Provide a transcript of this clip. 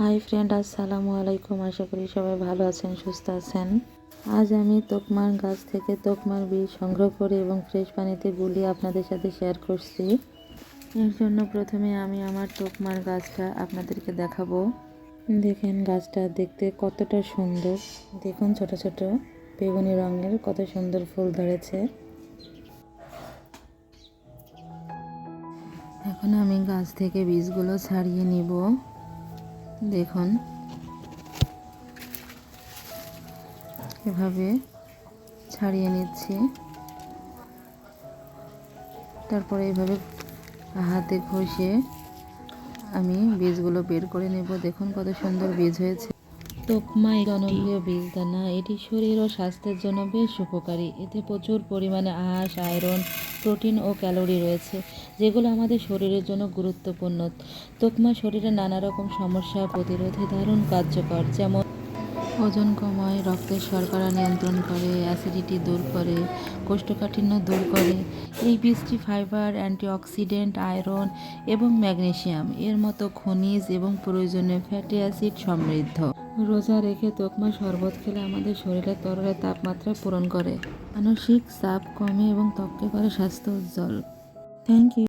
Hi friend, আসসালামু আলাইকুম। আশা করি সবাই ভালো আছেন, সুস্থ আছেন। আজ আমি তোকমার গাছ থেকে তোকমার বীজ সংগ্রহ করে এবং ফ্রেশ পানিতে গুলিয়ে আপনাদের সাথে শেয়ার করছি। এর জন্য প্রথমে আমি আমার তোকমার গাছটা আপনাদেরকে দেখাবো। দেখেন, গাছটা দেখতে কতটা সুন্দর। দেখুন, ছোট ছোট বেগুনি রঙের কত সুন্দর ফুল ধরেছে। এখন আমি গাছ থেকে বীজগুলো ছাড়িয়ে নিব। দেখুন। এভাবে ছাড়িয়ে নিচ্ছি। তারপরে এভাবে হাতে ঘষে আমি বীজগুলো বের করে নেব। দেখুন কত সুন্দর বীজ হয়েছে। তোকমা জনপ্রিয় বীজ দানা এটি শরীর ও স্বাস্থ্যের জন্য বেশ উপকারী। এতে প্রচুর পরিমাণে আঁশ আয়রন প্রোটিন ও ক্যালোরি রয়েছে যেগুলো আমাদের শরীরের জন্য গুরুত্বপূর্ণ। তোকমা শরীরে নানা রকম সমস্যা প্রতিরোধে দারুণ কার্যকর। যেমন ওজন কমায় রক্তের শর্করা নিয়ন্ত্রণ করে, অ্যাসিডিটি দূর করে, কোষ্ঠকাঠিন্য দূর করে। এই বীজটি ফাইবার, অ্যান্টিঅক্সিডেন্ট, আয়রন এবং ম্যাগনেশিয়াম এর মতো খনিজ এবং প্রয়োজনীয় ফ্যাটি অ্যাসিড সমৃদ্ধ। রোজা রেখে তোকমা শরবত খেলে আমাদের শরীরের তরলের তাপমাত্রা পূরণ করে। মানসিক চাপ কমে এবং ত্বককে করে স্বাস্থ্য উজ্জ্বল। Thank you.